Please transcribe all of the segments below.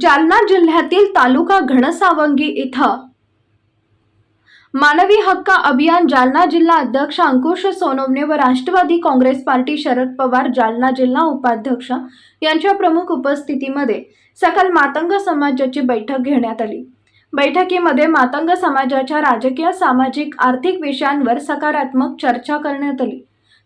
जालना जिल्ह्यातील तालुका घनसावंगी इथं. मानवी हक्क अभियान जालना जिल्हा अध्यक्ष अंकुश सोनवणे व राष्ट्रवादी काँग्रेस पार्टी शरद पवार जालना जिल्हा उपाध्यक्ष यांच्या प्रमुख उपस्थितीमध्ये सकल मातंग समाजाची बैठक घेण्यात आली. बैठकीमध्ये मातंग समाजाच्या राजकीय सामाजिक आर्थिक विषयांवर सकारात्मक चर्चा करण्यात आली.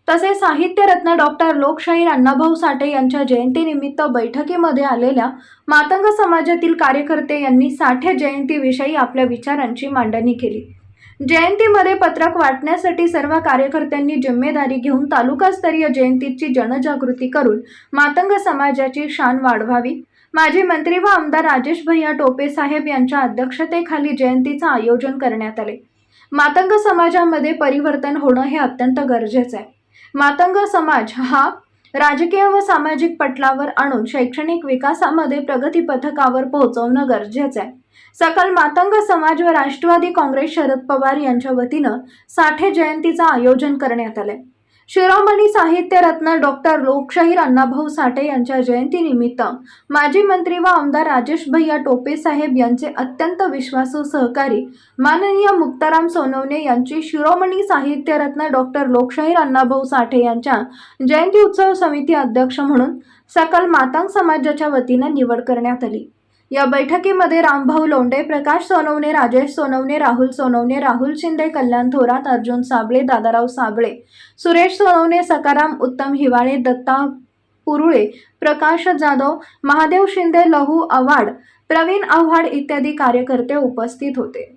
तसेच साहित्यरत्न डॉक्टर लोकशाहीर अण्णाभाऊ साठे यांच्या जयंतीनिमित्त बैठकीमध्ये आलेल्या मातंग समाजातील कार्यकर्ते यांनी साठे जयंतीविषयी आपल्या विचारांची मांडणी केली. जयंतीमध्ये पत्रक वाटण्यासाठी सर्व कार्यकर्त्यांनी जिम्मेदारी घेऊन तालुकास्तरीय जयंतीची जनजागृती करून मातंग समाजाची शान वाढवावी. माजी मंत्री व आमदार राजेश भैया टोपे साहेब यांच्या अध्यक्षतेखाली जयंतीचं आयोजन करण्यात आले. मातंग समाजामध्ये परिवर्तन होणं हे अत्यंत गरजेचं आहे. मातंग समाज हा राजकीय व सामाजिक पटलावर आणून शैक्षणिक विकासामध्ये प्रगती पथकावर पोहोचवणं गरजेचं आहे. सकल मातंग समाज व राष्ट्रवादी काँग्रेस शरद पवार यांच्या वतीनं साठे जयंतीचं आयोजन करण्यात आलंय. शिरोमणी साहित्य रत्न डॉक्टर लोकशाहीर अण्णाभाऊ साठे यांच्या जयंतीनिमित्त माजी मंत्री व आमदार राजेश भैया टोपे साहेब यांचे अत्यंत विश्वासू सहकारी माननीय मुक्ताराम सोनवणे यांची शिरोमणी साहित्य रत्न डॉक्टर लोकशाहीर अण्णाभाऊ साठे यांच्या जयंती उत्सव समिती अध्यक्ष म्हणून सकल मातांग समाजाच्या वतीनं निवड करण्यात आली. या बैठकीमध्ये रामभाऊ लोंढे प्रकाश सोनवणे राजेश सोनवणे राहुल सोनवणे राहुल शिंदे कल्याण थोरात अर्जुन साबळे दादाराव साबळे सुरेश सोनवणे सकाराम उत्तम हिवाळे दत्ता पुरुळे प्रकाश जाधव महादेव शिंदे लहू आव्हाड प्रवीण आव्हाड इत्यादी कार्यकर्ते उपस्थित होते.